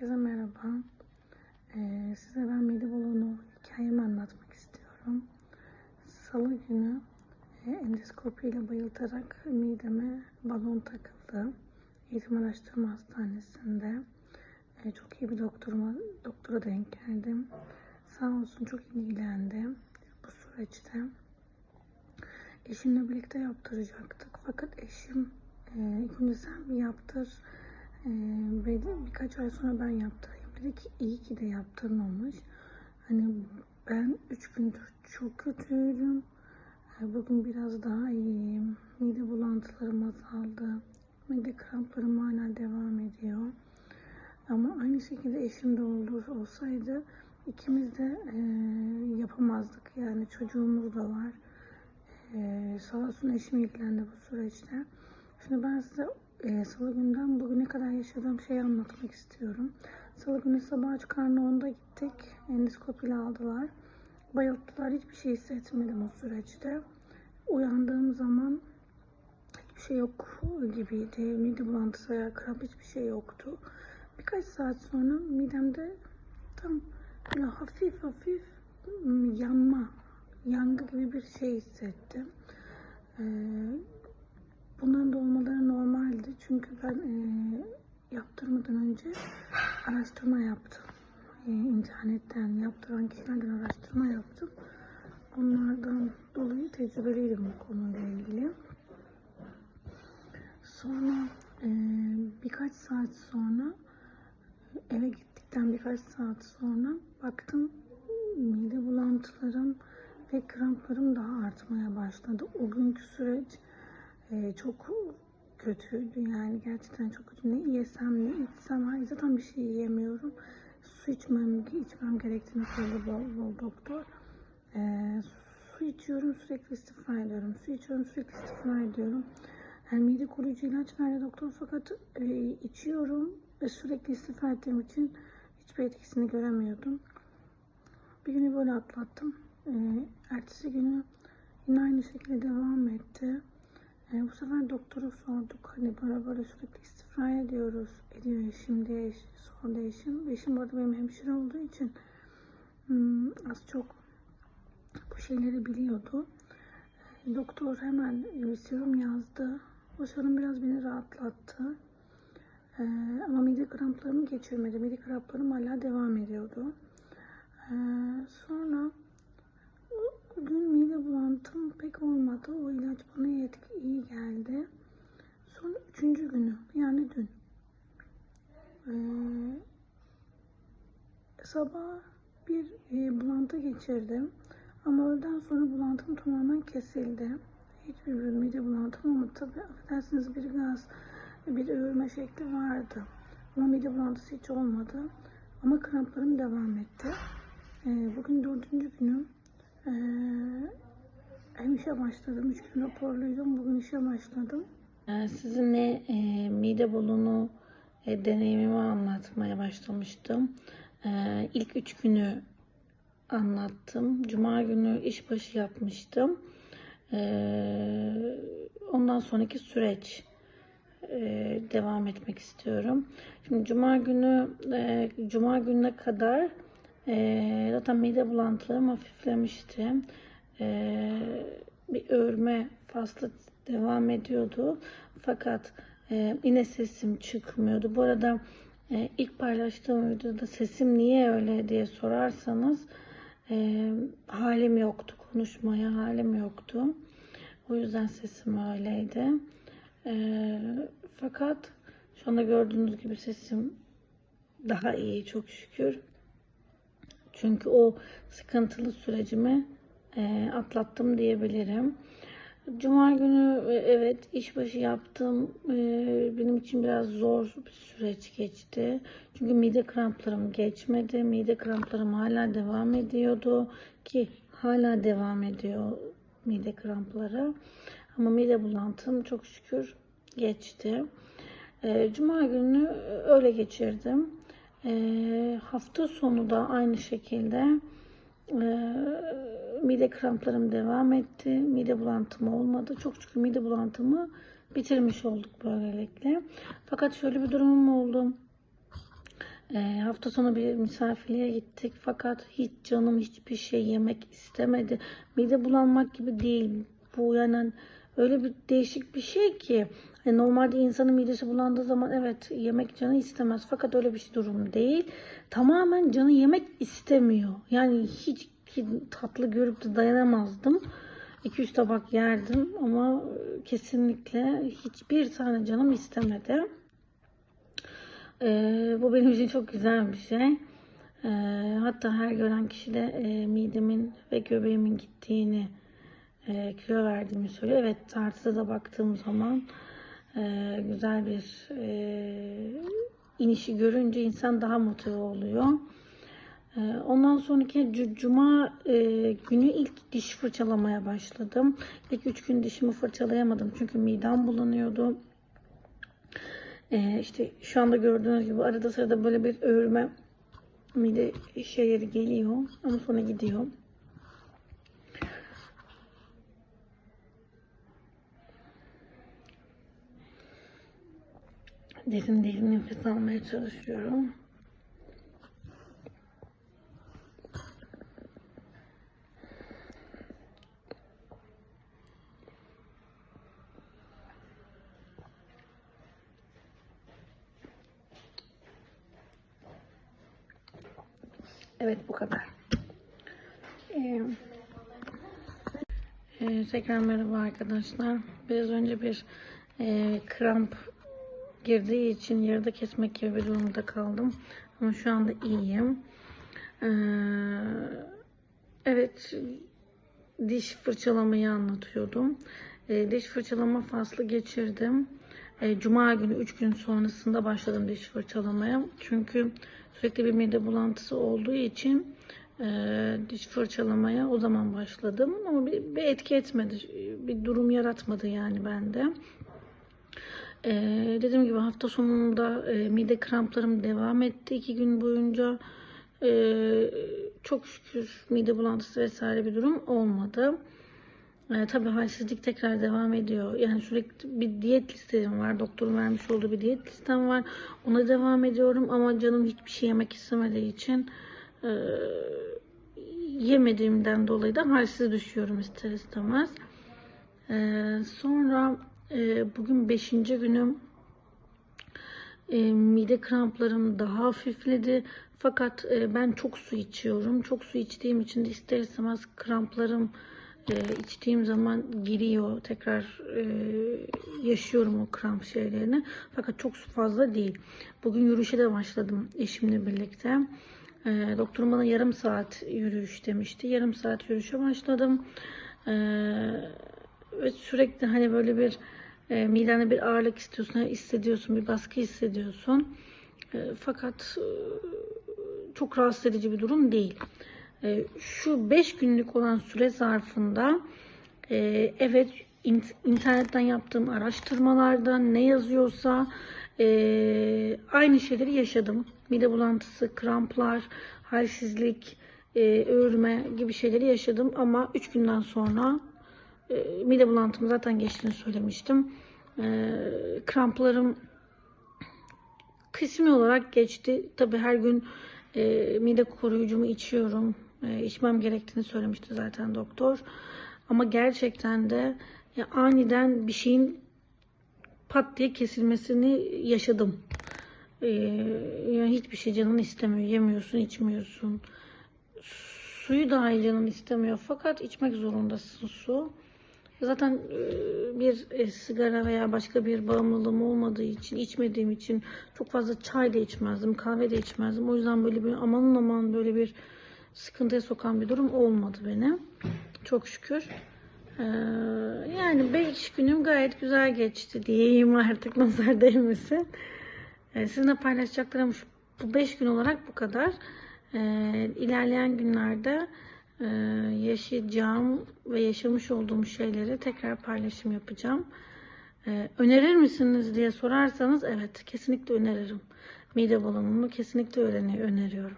Herkese merhaba. Ee, size ben mide balonu hikayemi anlatmak istiyorum. Salı günü e, endoskopi ile bayıltarak mideme balon takıldı. Eğitim Araştırma Hastanesi'nde. E, çok iyi bir doktoruma, doktora denk geldim. Sağ olsun çok ilgilendi bu süreçte. Eşimle birlikte yaptıracaktık. Fakat eşim e, ilk önce sen bir yaptır e, de birkaç ay sonra ben yaptırayım. Dedi ki iyi ki de yaptırmamış. Hani ben üç gündür çok kötüydüm. E, bugün biraz daha iyiyim. Mide bulantılarım azaldı. Mide kramplarım hala devam ediyor. Ama aynı şekilde eşim de olur olsaydı ikimiz de e, yapamazdık. Yani çocuğumuz da var. Ee, sağ olsun eşim ilgilendi bu süreçte. Şimdi ben size e, salı günden bugüne kadar yaşadığım şeyi anlatmak istiyorum. Salı günü sabah aç karnı 10'da gittik. Endoskopiyle aldılar. Bayılttılar. Hiçbir şey hissetmedim o süreçte. Uyandığım zaman hiçbir şey yok gibiydi. Mide bulantısı veya kramp hiçbir şey yoktu. Birkaç saat sonra midemde tam böyle hafif hafif yanma yangı gibi bir şey hissettim. Ee, bunların da olmaları normaldi. Çünkü ben e, yaptırmadan önce araştırma yaptım. E, internetten yaptıran kişilerden araştırma yaptım. Onlardan dolayı tecrübeliydim bu konuyla ilgili. Sonra e, birkaç saat sonra eve gittikten birkaç saat sonra baktım mide bulantılarım ve kramplarım daha artmaya başladı. O günkü süreç e, çok kötüydü yani gerçekten çok kötü. Ne yesem ne içsem hayır zaten bir şey yiyemiyorum. Su içmem, içmem gerektiğini söyledi bol bol doktor. E, su içiyorum sürekli istifa ediyorum. Su içiyorum sürekli istifa ediyorum. Yani mide koruyucu ilaç verdi doktor fakat e, içiyorum ve sürekli istifa ettiğim için hiçbir etkisini göremiyordum. Bir günü böyle atlattım. Ee, ertesi günü yine aynı şekilde devam etti. Ee, bu sefer doktora sorduk. Hani böyle böyle sürekli istifra ediyoruz. Ediyor eşim diye eş, sordu eşim. Eşim bu arada benim hemşire olduğu için hmm, az çok bu şeyleri biliyordu. Ee, doktor hemen bir serum yazdı. O serum biraz beni rahatlattı. Ee, ama mide kramplarımı geçirmedi. Mide kramplarım hala devam ediyordu. Ee, sonra o gün mide bulantım pek olmadı. O ilaç bana yetki iyi geldi. Sonra üçüncü günü yani dün. Ee, sabah bir e, bulantı geçirdim. Ama öğleden sonra bulantım tamamen kesildi. Hiçbir bir mide bulantım olmadı. Tabii affedersiniz bir gaz, bir öğürme şekli vardı. Ama mide bulantısı hiç olmadı. Ama kramplarım devam etti. Ee, bugün dördüncü günüm. Ee, hem işe başladım. Üç gün raporluydum. Bugün işe başladım. Ee, sizinle e, mide balonu e, deneyimimi anlatmaya başlamıştım. Ee, ilk üç günü anlattım. Cuma günü işbaşı yapmıştım. Ee, ondan sonraki süreç e, devam etmek istiyorum. Şimdi Cuma günü e, Cuma gününe kadar e, zaten mide bulantılarım hafiflemişti. E, bir örme faslı devam ediyordu. Fakat e, yine sesim çıkmıyordu. Bu arada e, ilk paylaştığım videoda sesim niye öyle diye sorarsanız e, halim yoktu konuşmaya halim yoktu. O yüzden sesim öyleydi. E, fakat şu anda gördüğünüz gibi sesim daha iyi çok şükür. Çünkü o sıkıntılı sürecimi e, atlattım diyebilirim. Cuma günü e, evet işbaşı yaptım. E, benim için biraz zor bir süreç geçti. Çünkü mide kramplarım geçmedi. Mide kramplarım hala devam ediyordu ki hala devam ediyor mide krampları. Ama mide bulantım çok şükür geçti. E, Cuma günü öyle geçirdim. E, hafta sonu da aynı şekilde e, mide kramplarım devam etti. Mide bulantım olmadı. Çok şükür mide bulantımı bitirmiş olduk böylelikle. Fakat şöyle bir durumum oldu. E, hafta sonu bir misafirliğe gittik fakat hiç canım hiçbir şey yemek istemedi. Mide bulanmak gibi değil. Bu yani öyle bir değişik bir şey ki hani normalde insanın midesi bulandığı zaman evet yemek canı istemez fakat öyle bir durum değil. Tamamen canı yemek istemiyor. Yani hiç tatlı görüp de dayanamazdım. 2-3 tabak yerdim ama kesinlikle hiçbir tane canım istemedi. Ee, bu benim için çok güzel bir şey. Ee, hatta her gören kişi de e, midemin ve göbeğimin gittiğini, e, kilo verdiğimi söylüyor. Evet tartıda da baktığım zaman e, güzel bir e, inişi görünce insan daha motive oluyor. E, ondan sonraki cu- cuma e, günü ilk diş fırçalamaya başladım. İlk üç gün dişimi fırçalayamadım çünkü midem bulanıyordu. Ee, işte şu anda gördüğünüz gibi arada sırada böyle bir öğürme mide şeyleri geliyor ama sonra gidiyor. Derin derin nefes almaya çalışıyorum. Evet bu kadar. Ee, e, tekrar merhaba arkadaşlar. Biraz önce bir e, kramp girdiği için yarıda kesmek gibi bir durumda kaldım. Ama şu anda iyiyim. Ee, evet diş fırçalamayı anlatıyordum. E, diş fırçalama faslı geçirdim. E, Cuma günü 3 gün sonrasında başladım diş fırçalamaya. Çünkü sürekli bir mide bulantısı olduğu için e, diş fırçalamaya o zaman başladım. Ama bir, bir etki etmedi. Bir durum yaratmadı yani bende. E, dediğim gibi hafta sonunda e, mide kramplarım devam etti iki gün boyunca. E, çok şükür mide bulantısı vesaire bir durum olmadı. E, tabii halsizlik tekrar devam ediyor. Yani sürekli bir diyet listem var. Doktorun vermiş olduğu bir diyet listem var. Ona devam ediyorum ama canım hiçbir şey yemek istemediği için e, yemediğimden dolayı da halsiz düşüyorum ister istemez. E, sonra e, bugün 5. günüm. E, mide kramplarım daha hafifledi. Fakat e, ben çok su içiyorum. Çok su içtiğim için de ister istemez kramplarım e, içtiğim zaman giriyor. Tekrar e, yaşıyorum o kramp şeylerini. Fakat çok su fazla değil. Bugün yürüyüşe de başladım eşimle birlikte. E, doktorum bana yarım saat yürüyüş demişti. Yarım saat yürüyüşe başladım. E, ve sürekli hani böyle bir e, midende bir ağırlık istiyorsun, hissediyorsun, bir baskı hissediyorsun. E, fakat e, çok rahatsız edici bir durum değil. E, şu 5 günlük olan süre zarfında e, evet internetten yaptığım araştırmalardan ne yazıyorsa e, aynı şeyleri yaşadım. Mide bulantısı, kramplar, halsizlik, e, öğürme gibi şeyleri yaşadım ama 3 günden sonra e, mide bulantım zaten geçtiğini söylemiştim. E, kramplarım kısmi olarak geçti. Tabi her gün e, mide koruyucumu içiyorum. E, içmem gerektiğini söylemişti zaten doktor. Ama gerçekten de ya, aniden bir şeyin pat diye kesilmesini yaşadım. E, yani hiçbir şey canın istemiyor. Yemiyorsun, içmiyorsun. Suyu dahi canın istemiyor. Fakat içmek zorundasın su. Zaten e, bir e, sigara veya başka bir bağımlılığım olmadığı için, içmediğim için çok fazla çay da içmezdim, kahve de içmezdim. O yüzden böyle bir aman aman böyle bir sıkıntıya sokan bir durum olmadı beni. Çok şükür. Ee, yani 5 günüm gayet güzel geçti diyeyim artık nazar değmesin. Sizinle paylaşacaklarım bu 5 gün olarak bu kadar. Ee, ilerleyen günlerde e, yaşayacağım ve yaşamış olduğum şeyleri tekrar paylaşım yapacağım. Ee, önerir misiniz diye sorarsanız evet kesinlikle öneririm. Mide bulanımını kesinlikle öğreni öneriyorum.